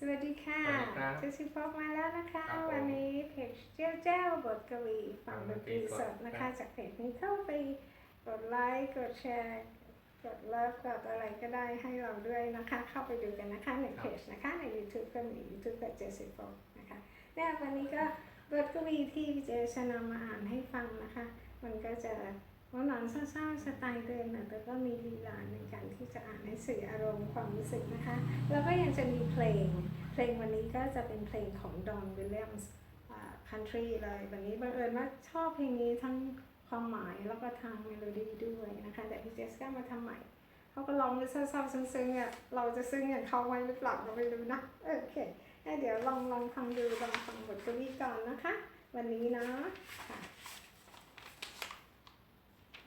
สวัสดีค่ะสวัสดีครับเจสซี่ฟอกมาแล้วนะคะ ครับผมวันนี้เพจเจ้าเจ้าบทกวีฟังดนตรีสดนะครัคะ บ จากเพจนี้เข้าไปกดไลค์กดแชร์กดเลิฟกดอะไรก็ได้ให้เราด้วยนะคะ เข้าไปดูกันนะคะในเพจนะคะใน YouTube ก็มี YouTube แบบเจสซี่ฟอกนะคะเนี่ยวันนี้ก็บทกวีที่พี่เจจะนำมาอ่านให้ฟังนะคะ มันก็จะวันหนอนๆเศร้าๆสไตล์เดิมนะแต่ก็มีลีลาในการที่จะอ่านให้ สื่ออารมณ์ความรู้สึกนะคะ แล้วก็ยังจะมีเพลง เพลงวันนี้ก็จะเป็นเพลงของดอนวิลเลียมส์คันทรีเลยวันนี้บังเอิญว่าชอบเพลงนี้ทั้งความหมายแล้วก็ทางเมโลดี้ด้วยนะคะ แต่พี่เจสก็มาทำใหม่เขาก็ร้องเศร้าๆซึ้งๆอะเราจะซึ้งอย่างเขาไว้หรือเปล่าก็ไม่รู้นะโอเคเดี๋ยวลองลองฟังดูลองฟังบทกวีก่อนนะคะ วันนี้นะค่ะ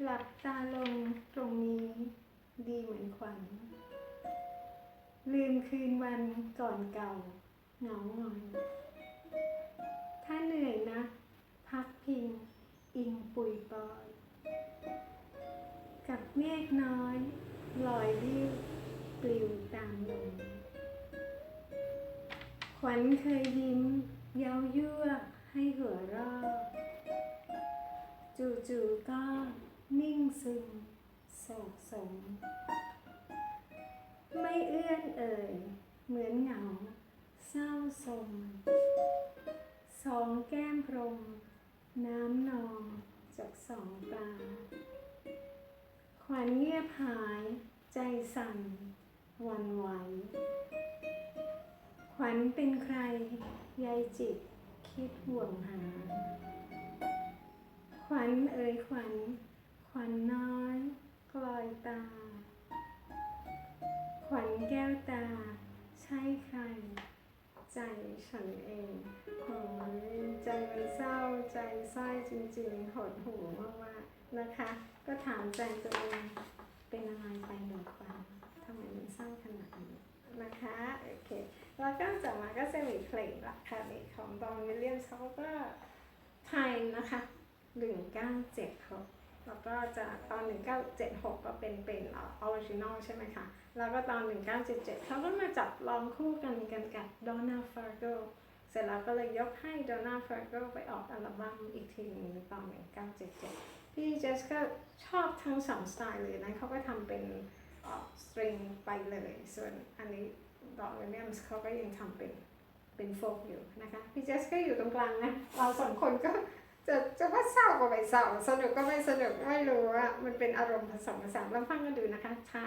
หลับตาลงตรงนี้ ดีเหมือนขวัญ ลืมคืนวันก่อนเก่าเหงาหงอย ถ้าเหนื่อยนะ พักพิง อิงปุยปอยกับเมฆน้อย ลอยลิ้วปลิวตามลมขวัญเคยยิ้ม เย้ายั่วให้หัวรอดจู่ๆก็นิ่งซึม โศกสม ไม่เอื้อนเอ่ย เหมือนเหงา เศร้าสม สองแก้มพรม น้ำนองจากสองตา ขวัญเงียบหาย ใจสั่นหวันไหว ขวัญเป็นใคร ยายจิตคิดห่วงหา ขวัญเอ่ยขวัญ ขวัญน้อย กลอยตา ขวัญแก้วตา ใช่ใคร ใจฉันเองโอ้ยใจมันเศร้าใจส้อยจริงๆ หดหูมากๆนะคะ ก็ถามใจตัวเองเป็นอะไรไปหรือเปาทำไมมันเศร้าขนาดนี้นะคะโอเคแล้วก็จากมาก็จะมีเพลงละค่ะเพลงของดอนวิลเลียมเขาก็ไทม์นะคะหนึ่งเก้าเจ็ดหก แล้วก็จะตอนหนึ่งเก้าเจ็ดหกก็เป็นเป็นออริจินอลใช่ไหมคะ แล้วก็ตอนหนึ่งเขาก็มาจับลองคู่กันกันกับดอนนาฟาร์โกเสร็จแล้วก็เลยยกให้ดอนนาฟาร์โกไปออกอัลบั้มอีกทีนึงตอนหนึ่งเก้าเจ็ดเจ็ดพี่เจสก็ชอบทั้งสองสไตล์เลยนะเขาก็ทำเป็นสตริงไปเลย ส่วนอันนี้ดอนวิลเลียมส์เขาก็ยังทำเป็นเป็นโฟกอยู่นะคะ พี่เจสก็อยู่ตรงกลางนะ เราสองคนก็ จะจะว่าเศร้าก็ไม่เศร้าสนุกก็ไม่สนุกไม่รู้ว่ามันเป็นอารมณ์ผสมผสานลองฟังกันดูนะคะใช่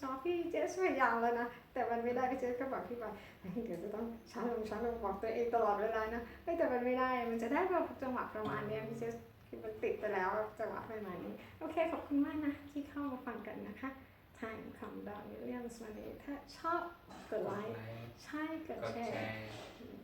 ซอฟๆพี่เจสพยายามแล้วนะ แต่มันไม่ได้พี่เจสก็บอกพี่บอยเฮ้ยเดี๋ยวจะต้องช้าลงช้าลงบอกตัวเองตลอดเวลานะเฮ้ยแต่มันไม่ได้ มันจะได้แบบจังหวะประมาณเนี้ยพี่เจสคือมันติดไปแล้วจังหวะประมาณนี้ โอเคขอบคุณมากนะที่เข้ามาฟังกันนะคะทางคำดอนวิลเลียมส์วันนี้ถ้าชอบกดไลค์ใช่กดกดแชแชร์ร์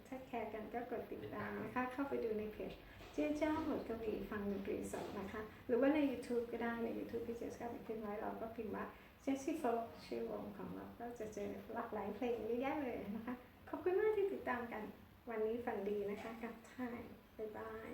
ถ้าแคร์กันก็กดติดตามนะคะ เข้าไปดูในเพจเจ๊เจ้าหมดกวีฟังดนตรีสดนะคะ หรือว่าใน YouTube ก็ได้ใน YouTube พี่เจสก็ไปขึ้นไว้เราก็พิมพ์ว่าเจสซี่โฟชื่อวงของเราก็จะเจอหลากหลายเพลงเยอะแยะเลยนะคะ ขอบคุณมากที่ติดตามกัน วันนี้ฝันดีนะคะ กับท่ายบ๊ายบาย